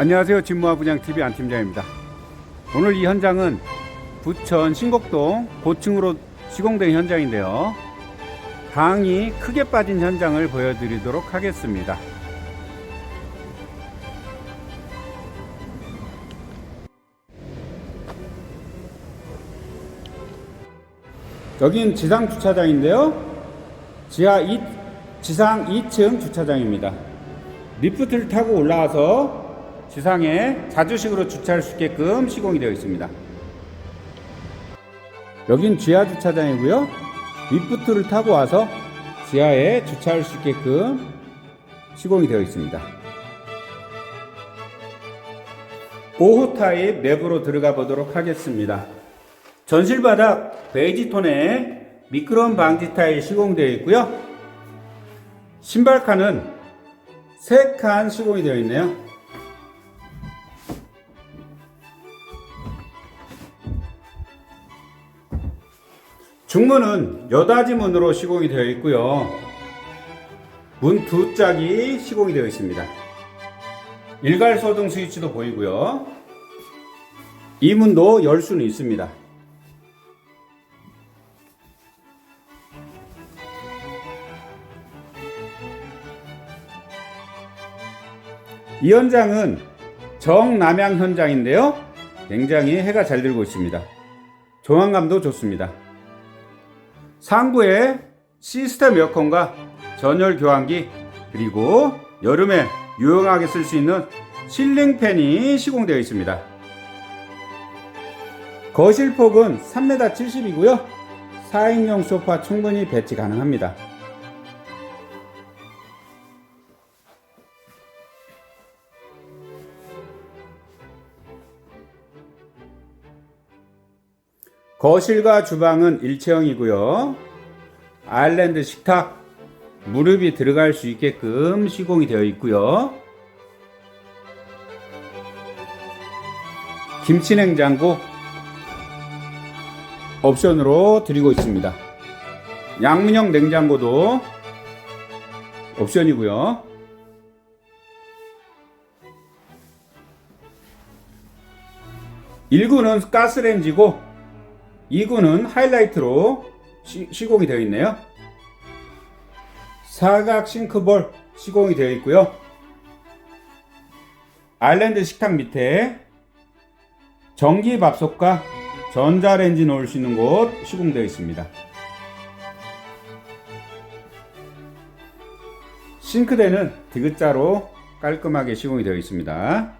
안녕하세요. 진무화 분양TV 안팀장입니다. 오늘 이 현장은 부천 신곡동 고층으로 시공된 현장인데요. 방이 크게 빠진 현장을 보여드리도록 하겠습니다. 여긴 지상 주차장인데요. 지하 2, 지상 2층 주차장입니다. 리프트를 타고 올라와서 지상에 자주식으로 주차할 수 있게끔 시공이 되어 있습니다. 여긴 지하 주차장이고요. 리프트를 타고 와서 지하에 주차할 수 있게끔 시공이 되어 있습니다. 5호 타입 내부로 들어가 보도록 하겠습니다. 전실 바닥 베이지 톤에 미끄럼 방지 타일 시공되어 있고요. 신발 칸은 3칸 시공이 되어 있네요. 중문은 여닫이 문으로 시공이 되어 있고요. 문 두 짝이 시공이 되어 있습니다. 일괄 소등 스위치도 보이고요. 이 문도 열 수는 있습니다. 이 현장은 정남향 현장인데요. 굉장히 해가 잘 들고 있습니다. 조망감도 좋습니다. 상부에 시스템 에어컨과 전열 교환기 그리고 여름에 유용하게 쓸 수 있는 실링팬이 시공되어 있습니다. 거실 폭은 3m 70이고요. 4인용 소파 충분히 배치 가능합니다. 거실과 주방은 일체형이고요. 아일랜드 식탁, 무릎이 들어갈 수 있게끔 시공이 되어 있고요. 김치 냉장고 옵션으로 드리고 있습니다. 양문형 냉장고도 옵션이고요. 일구는 가스레인지고 2구는 하이라이트로 시, 시공이 되어 있네요. 사각 싱크볼 시공이 되어 있고요. 아일랜드 식탁 밑에 전기 밥솥과 전자레인지 놓을 수 있는 곳 시공되어 있습니다. 싱크대는 디귿자로 깔끔하게 시공이 되어 있습니다.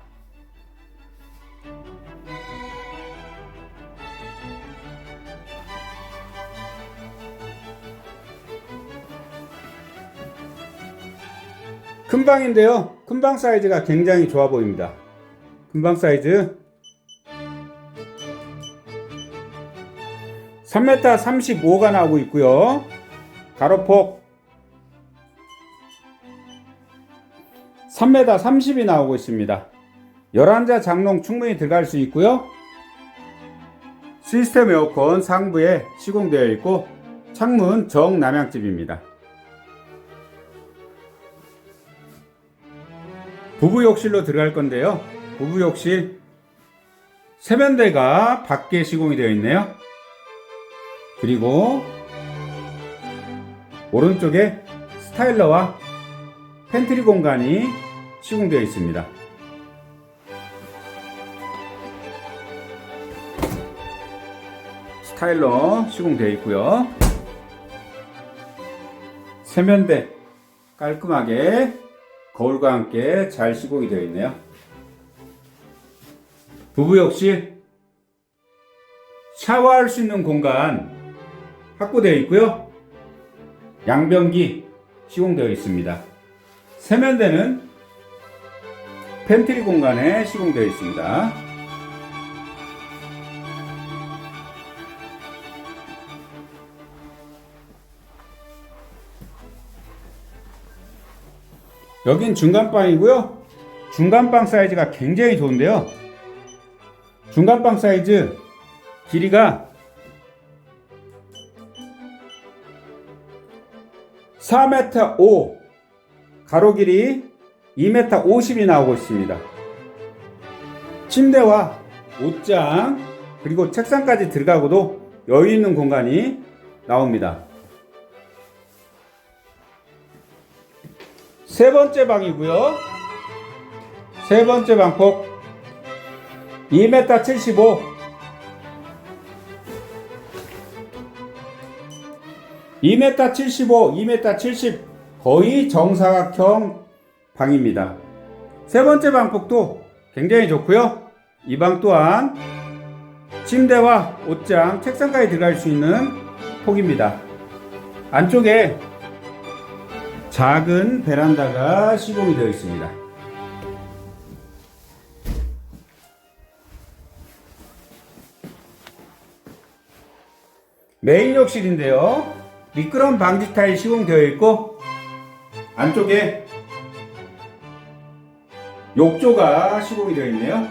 큰 방인데요. 큰방 사이즈가 굉장히 좋아 보입니다. 큰방 사이즈 3m 35가 나오고 있고요. 가로폭 3m 30이 나오고 있습니다. 11자 장롱 충분히 들어갈 수 있고요. 시스템 에어컨 상부에 시공되어 있고 창문 정남향집입니다. 부부 욕실로 들어갈 건데요. 부부 욕실 세면대가 밖에 시공이 되어 있네요. 그리고 오른쪽에 스타일러와 팬트리 공간이 시공되어 있습니다. 스타일러 시공되어 있고요. 세면대 깔끔하게 거울과 함께 잘 시공이 되어 있네요. 부부 욕실 샤워할 수 있는 공간 확보되어 있고요. 양변기 시공되어 있습니다. 세면대는 팬트리 공간에 시공되어 있습니다. 여긴 중간방이고요. 중간방 사이즈가 굉장히 좋은데요. 중간방 사이즈 길이가 4m 5 가로 길이 2m 50이 나오고 있습니다. 침대와 옷장 그리고 책상까지 들어가고도 여유 있는 공간이 나옵니다. 세 번째 방이고요. 세 번째 방폭 2m 75 2m 75, 2m 70 거의 정사각형 방입니다. 세 번째 방폭도 굉장히 좋고요. 이 방 또한 침대와 옷장, 책상까지 들어갈 수 있는 폭입니다. 안쪽에 작은 베란다가 시공이 되어 있습니다. 메인 욕실인데요. 미끄럼 방지 타일 시공되어 있고 안쪽에 욕조가 시공이 되어 있네요.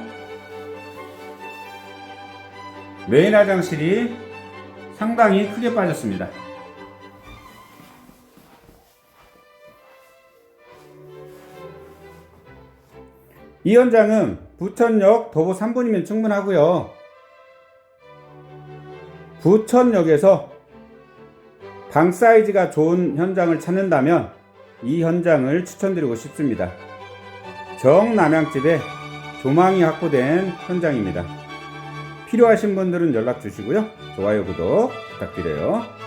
메인 화장실이 상당히 크게 빠졌습니다. 이 현장은 부천역 도보 3분이면 충분하고요. 부천역에서 방 사이즈가 좋은 현장을 찾는다면 이 현장을 추천드리고 싶습니다. 정남양집에 조망이 확보된 현장입니다. 필요하신 분들은 연락 주시고요. 좋아요, 구독 부탁드려요.